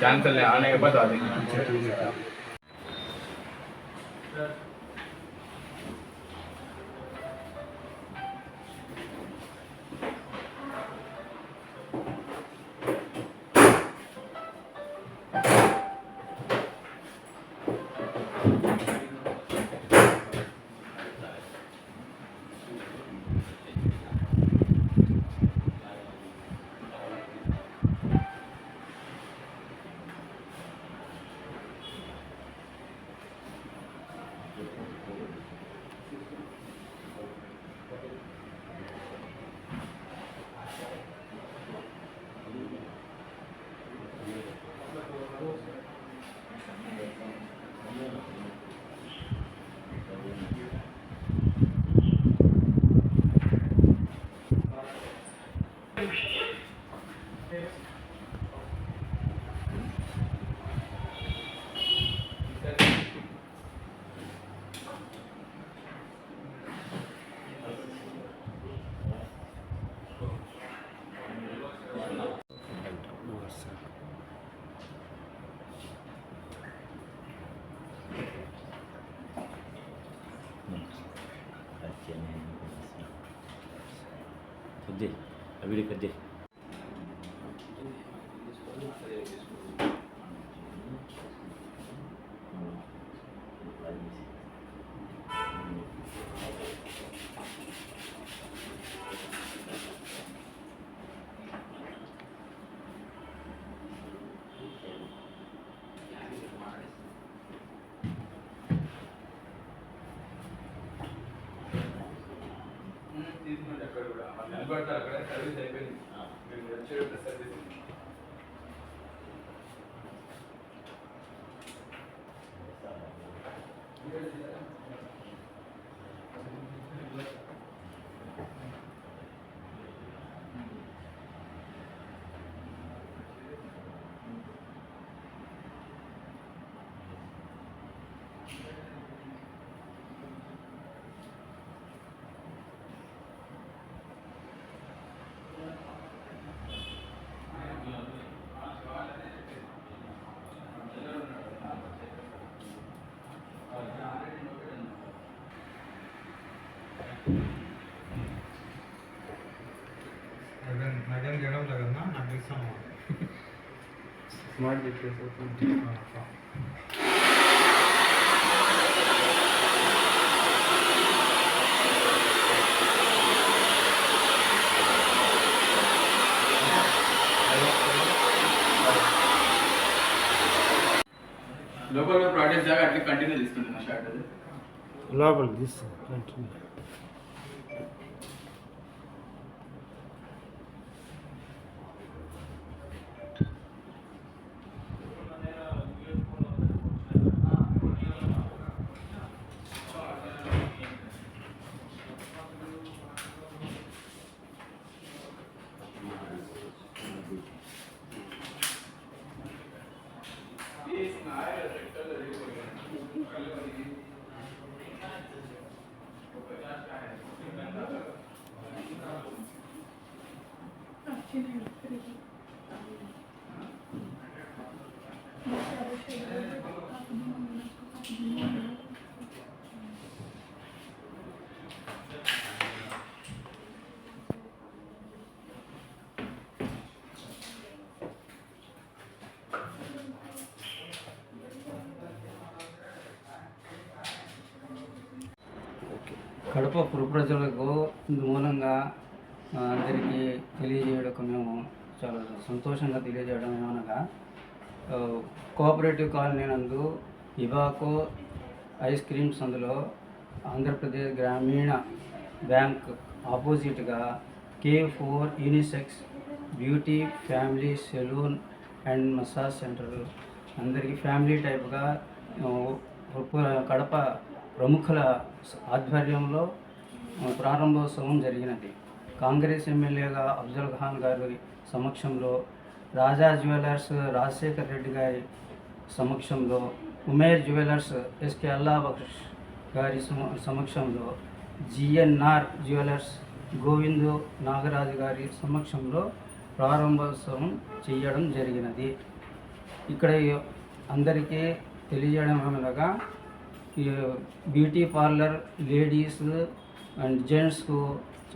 Cancel है आने के बाद आ जाएँगे। kerja. Bila kerja. స్మార్ట్ చెప్పేసి లోపల ప్రాడక్ట్స్ దాకా అట్లా కంటిన్యూ తీసుకుంటున్నా షార్ట్ అది లోపల తీస్తాను కంటిన్యూ కడప పురు ప్రజలకు మూలంగా అందరికీ తెలియజేయడం మేము చాలా సంతోషంగా తెలియజేయడం ఏమనగా కోఆపరేటివ్ కాలనీ నందు ఇబాకో ఐస్ క్రీమ్స్ అందులో ఆంధ్రప్రదేశ్ గ్రామీణ బ్యాంక్ ఆపోజిట్గా K four unisex beauty family salon and massage centre. అందరికీ ఫ్యామిలీ టైప్గా కడప ప్రముఖుల ఆధ్వర్యంలో ప్రారంభోత్సవం జరిగినది. కాంగ్రెస్ ఎమ్మెల్యేగా అఫ్జల్ ఖాన్ గారి సమక్షంలో రాజా జ్యువెలర్స్ రాజశేఖర్ రెడ్డి గారి సమక్షంలో ఉమేర్ జ్యువెలర్స్ ఎస్కే అల్లాబక్ష్ గారి సమ- సమక్షంలో జిఎన్ఆర్ జ్యువెలర్స్ గోవిందు నాగరాజు గారి సమక్షంలో ప్రారంభోత్సవం చేయడం జరిగినది. ఇక్కడ అందరికీ తెలియజేయడం అనగా బ్యూటీ పార్లర్ లేడీస్ అండ్ జెంట్స్కు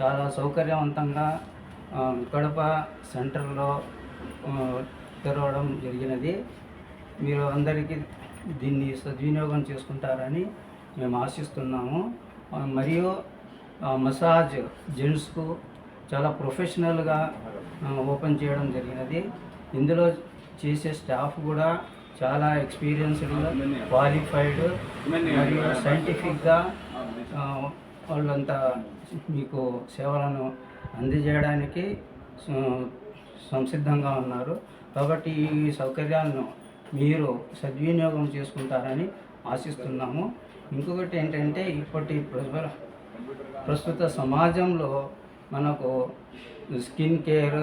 చాలా సౌకర్యవంతంగా కడప సెంటర్లో తెరవడం జరిగినది. మీరు అందరికీ దీన్ని సద్వినియోగం చేసుకుంటారని మేము ఆశిస్తున్నాము. మరియు మసాజ్ జెంట్స్కు చాలా ప్రొఫెషనల్గా ఓపెన్ చేయడం జరిగినది. ఇందులో చేసే స్టాఫ్ కూడా చాలా ఎక్స్పీరియన్స్డ్ క్వాలిఫైడ్ మరియు సైంటిఫిక్గా వాళ్ళంతా మీకు సేవలను అందజేయడానికి సంసిద్ధంగా ఉన్నారు. కాబట్టి ఈ సౌకర్యాలను మీరు సద్వినియోగం చేసుకుంటారని ఆశిస్తున్నాము. ఇంకొకటి ఏంటంటే ఇప్పటి ప్రస్తుత సమాజంలో మనకు skin care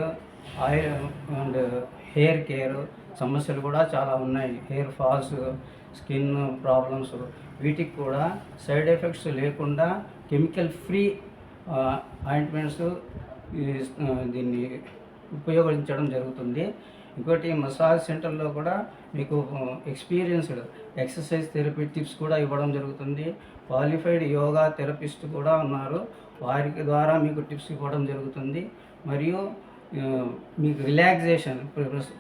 oil and hair care సమస్యలు కూడా చాలా ఉన్నాయి. హెయిర్ ఫాల్స్ స్కిన్ ప్రాబ్లమ్స్ వీటికి కూడా సైడ్ ఎఫెక్ట్స్ లేకుండా కెమికల్ ఫ్రీ ఆయింట్మెంట్స్ దీన్ని ఉపయోగించడం జరుగుతుంది. ఇంకోటి మసాజ్ సెంటర్లో కూడా మీకు ఎక్స్పీరియన్స్డ్ ఎక్సర్సైజ్ థెరపీ టిప్స్ కూడా ఇవ్వడం జరుగుతుంది. క్వాలిఫైడ్ యోగా థెరపిస్ట్ కూడా ఉన్నారు. వారికి ద్వారా మీకు టిప్స్ ఇవ్వడం జరుగుతుంది. మరియు మీకు రిలాక్సేషన్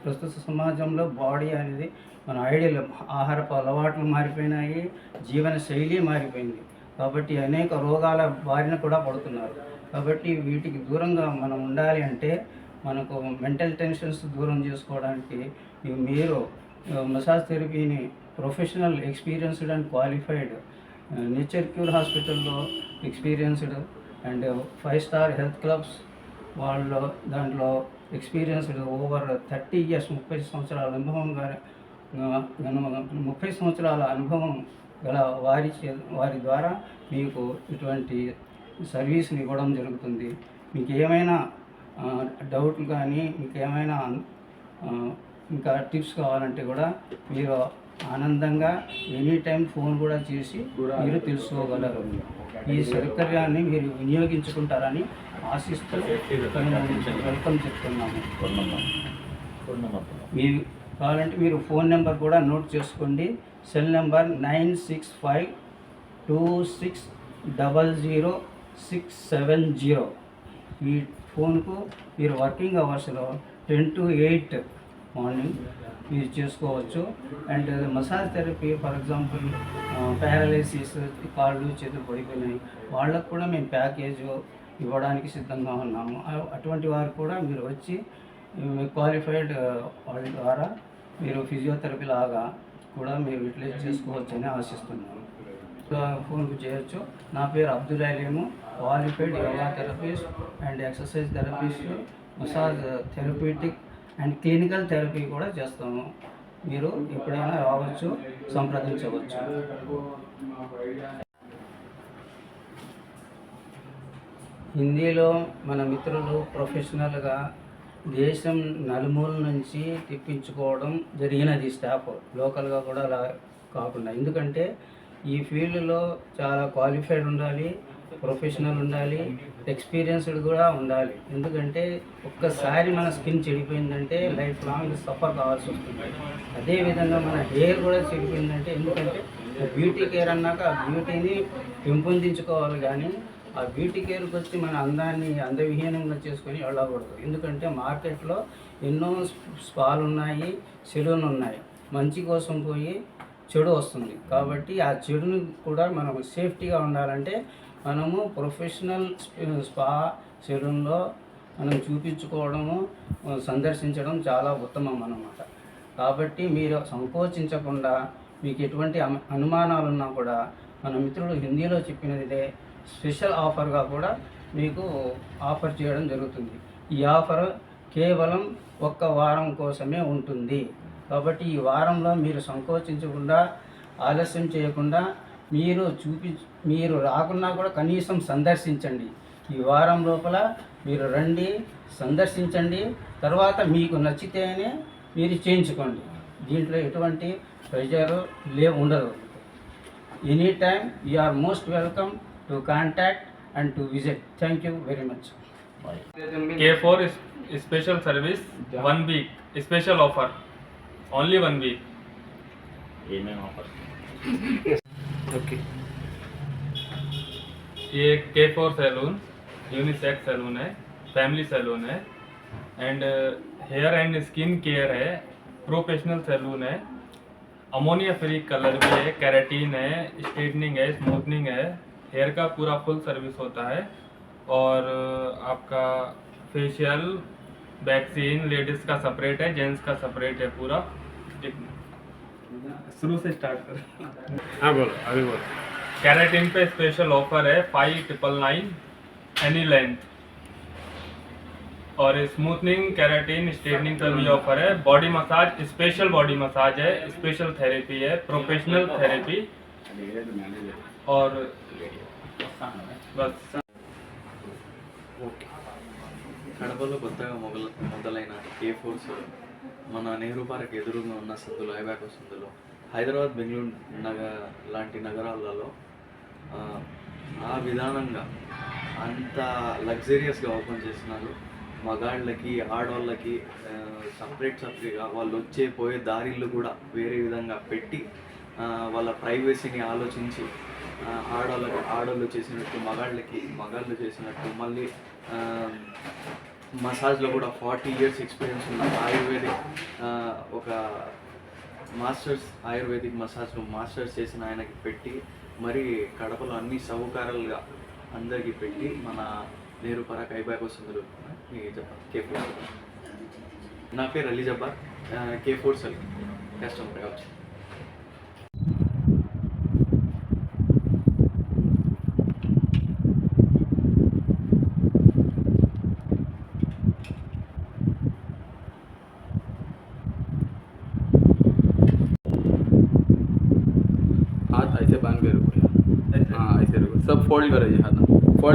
ప్రస్తుత సమాజంలో బాడీ అనేది మన ఐడియల్ ఆహారపు అలవాట్లు మారిపోయినాయి జీవన శైలి మారిపోయింది. కాబట్టి అనేక రోగాల బారిన కూడా పడుతున్నారు. కాబట్టి వీటికి దూరంగా మనం ఉండాలి అంటే మనకు మెంటల్ టెన్షన్స్ దూరం చేసుకోవడానికి మీరు massage థెరపీని professional experienced and qualified nature cure హాస్పిటల్లో experienced and five star health clubs వాళ్ళు దాంట్లో ఎక్స్పీరియన్స్డ్ ఓవర్ థర్టీ ఇయర్స్ ముప్పై సంవత్సరాల అనుభవం గారు ముప్పై సంవత్సరాల అనుభవం గల వారి చే వారి ద్వారా మీకు ఇటువంటి సర్వీస్ని ఇవ్వడం జరుగుతుంది. మీకు ఏమైనా డౌట్లు కానీ ఆ, ఇంకా టిప్స్ కావాలంటే కూడా మీరు ఆనందంగా ఎనీ టైం ఫోన్ కూడా చేసి మీరు తెలుసుకోగలరు. ఈ సౌకర్యాన్ని మీరు వినియోగించుకుంటారని ఆశిస్తూ వెల్కమ్ చెప్తున్నాము. మీరు కావాలంటే మీరు ఫోన్ నెంబర్ కూడా నోట్ చేసుకోండి. Cell number nine six five two six double zero six seven zero. ఈ ఫోన్కు మీరు వర్కింగ్ అవర్స్లో ten to eight morning use చేసుకోవచ్చు. And massage therapy for example paralysis కాళ్ళు చేతులు పడిపోయినాయి వాళ్ళకు కూడా మేము ప్యాకేజ్ ఇవ్వడానికి సిద్ధంగా ఉన్నాము. అటువంటి వారు కూడా మీరు వచ్చి క్వాలిఫైడ్ వాళ్ళ ద్వారా మీరు ఫిజియోథెరపీ లాగా కూడా మీరు యూటిలైజ్ చేసుకోవచ్చని ఆశిస్తున్నాను ఫోన్కు చేయొచ్చు. నా పేరు Abdul Alim. Qualified yoga therapist and exercise therapist massage therapeutic and clinical therapy కూడా చేస్తాము. మీరు ఎప్పుడైనా రావచ్చు సంప్రదించవచ్చు. హిందీలో మన మిత్రులు ప్రొఫెషనల్గా దేశం నలుమూల నుంచి తెప్పించుకోవడం జరిగినది స్టాఫ్ లోకల్గా కూడా అలా కాకుండా. ఎందుకంటే ఈ ఫీల్డ్లో చాలా క్వాలిఫైడ్ ఉండాలి ప్రొఫెషనల్ ఉండాలి ఎక్స్పీరియన్స్డ్ కూడా ఉండాలి. ఎందుకంటే ఒక్కసారి మన స్కిన్ చెడిపోయిందంటే లైఫ్ లాంగ్ సఫర్ కావాల్సి వస్తుంది. అదేవిధంగా మన హెయిర్ కూడా చెడిపోయిందంటే ఎందుకంటే బ్యూటీ కేర్ అన్నాక ఆ బ్యూటీని పెంపొందించుకోవాలి కానీ ఆ బ్యూటీ కేర్కి వచ్చి మన అందాన్ని అందవిహీనంగా చేసుకొని వెళ్ళకూడదు. ఎందుకంటే మార్కెట్లో ఎన్నో స్పాలు ఉన్నాయి సెలూన్ ఉన్నాయి. మంచి కోసం పోయి చెడు వస్తుంది. కాబట్టి ఆ చెడుని కూడా మనం సేఫ్టీగా ఉండాలంటే మనము ప్రొఫెషనల్ స్పా సెలూన్లో మనం చూపించుకోవడము సందర్శించడం చాలా ఉత్తమం అన్నమాట. కాబట్టి మీరు సంకోచించకుండా మీకు ఎటువంటి అను- అనుమానాలు ఉన్నా కూడా మన మిత్రుడు హిందీలో చెప్పినదే స్పెషల్ ఆఫర్గా కూడా మీకు ఆఫర్ చేయడం జరుగుతుంది. ఈ ఆఫర్ కేవలం ఒక్క వారం కోసమే ఉంటుంది. కాబట్టి ఈ వారంలో మీరు సంకోచించకుండా ఆలస్యం చేయకుండా మీరు చూపి మీరు రాకున్నా కూడా కనీసం సందర్శించండి. ఈ వారం లోపల మీరు రండి సందర్శించండి. తర్వాత మీకు నచ్చితేనే మీరు చేయించుకోండి. దీంట్లో ఎటువంటి ప్రెషర్ లే ఉండదు. Any time you are most welcome to contact and to visit. Thank you very much. Bye K4 is is special service one week. Special offer. Only one week. ఏమేమి ఆఫర్ okay. ये K four salon unisex salon है family salon है and hair and skin care है professional salon है ammonia free colour भी है keratin है straightening है स्मूथनिंग है हेयर का पूरा फुल सर्विस होता है, और आपका फेशियल वैक्सीन लेडीज़ का सेपरेट है जेंट्स का सेपरेट है पूरा। शुरू से स्टार्ट कर हाँ बोलो अभी बोलो कैरेटिन पे स्पेशल ऑफर है five triple nine any length और स्मूथनिंग कैरेटिन स्ट्रेटनिंग का भी ऑफर है body massage special body massage है स्पेशल थेरेपी है प्रोफेशनल थेरेपी और बस ఓకే కడపలో కొత్తగా మొదల మొదలైన కే ఫోర్స్ మన నెహ్రూ పార్క్ ఎదురుగా ఉన్న సందులో ఐబాకో సందులో హైదరాబాద్ బెంగళూరు నగ లాంటి నగరాలలో ఆ, విధానంగా అంత లగ్జరియస్గా ఓపెన్ చేస్తున్నారు. మగాళ్ళకి ఆడవాళ్ళకి సపరేట్ సపరేట్గా వాళ్ళు వచ్చే పోయే దారిళ్ళు కూడా వేరే విధంగా పెట్టి వాళ్ళ ప్రైవసీని ఆలోచించి ఆడవాళ్ళకి ఆడవాళ్ళు చేసినట్టు మగాళ్ళకి మగాళ్ళు చేసినట్టు మళ్ళీ మసాజ్లో కూడా ఫార్టీ ఇయర్స్ ఎక్స్పీరియన్స్ ఉన్న ఆయుర్వేదిక్ ఒక మాస్టర్స్ ఆయుర్వేదిక్ మసాజ్లో మాస్టర్స్ చేసిన ఆయనకి పెట్టి మరి కడపలో అన్ని సౌకర్యాలుగా అందరికీ పెట్టి మన నేరు పరాక్ ఐబాక్ వస్తుంది కే ఫోర్ నా పేరు Ali Jabbar K four cell customer వచ్చింది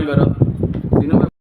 ಬರೋದು